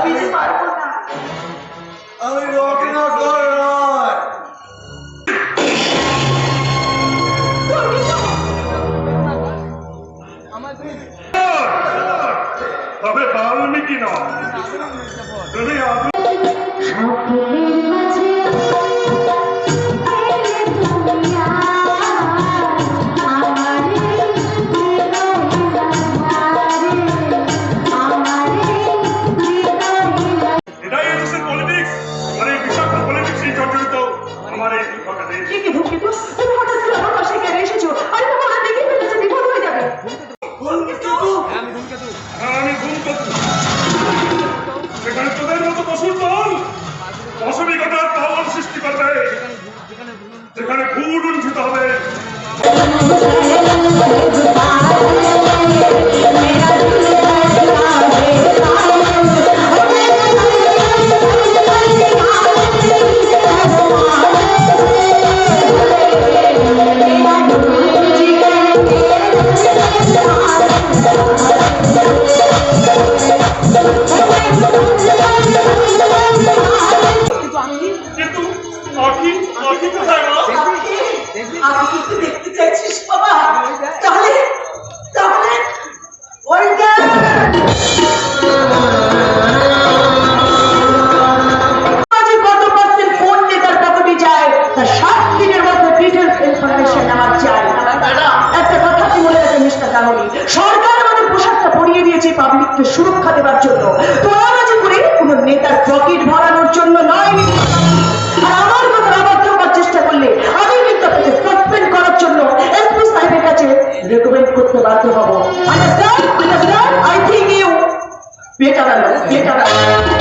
আমি পারব না। আমি নয়। তবে বাল্মীকি নয়। তুমি আদৌ তুমি হঠাৎ করে আমার পাশে কেন এসেছ আরে তোমার দেখে ফেলেছে বিপদ হয়ে যাবে হ্যাঁ, আমি ঘুম সেখানে তোদের মতো পশুর দল অসুবিধাটার পালন সৃষ্টি করবে যেখানে ভুল উঞ্চিত হবে। ডিটেলস ইনফরমেশন আমার চাই একটা কথা কি বলে রাখেন মিস্টার গাঙ্গুলি সরকার আমাদের পোশাকটা পরিয়ে দিয়েছে পাবলিককে সুরক্ষা দেওয়ার জন্য। তোলাবাজি করে কোনো নেতার পকেট ভরানোর জন্য নয় 别叫他了，别叫他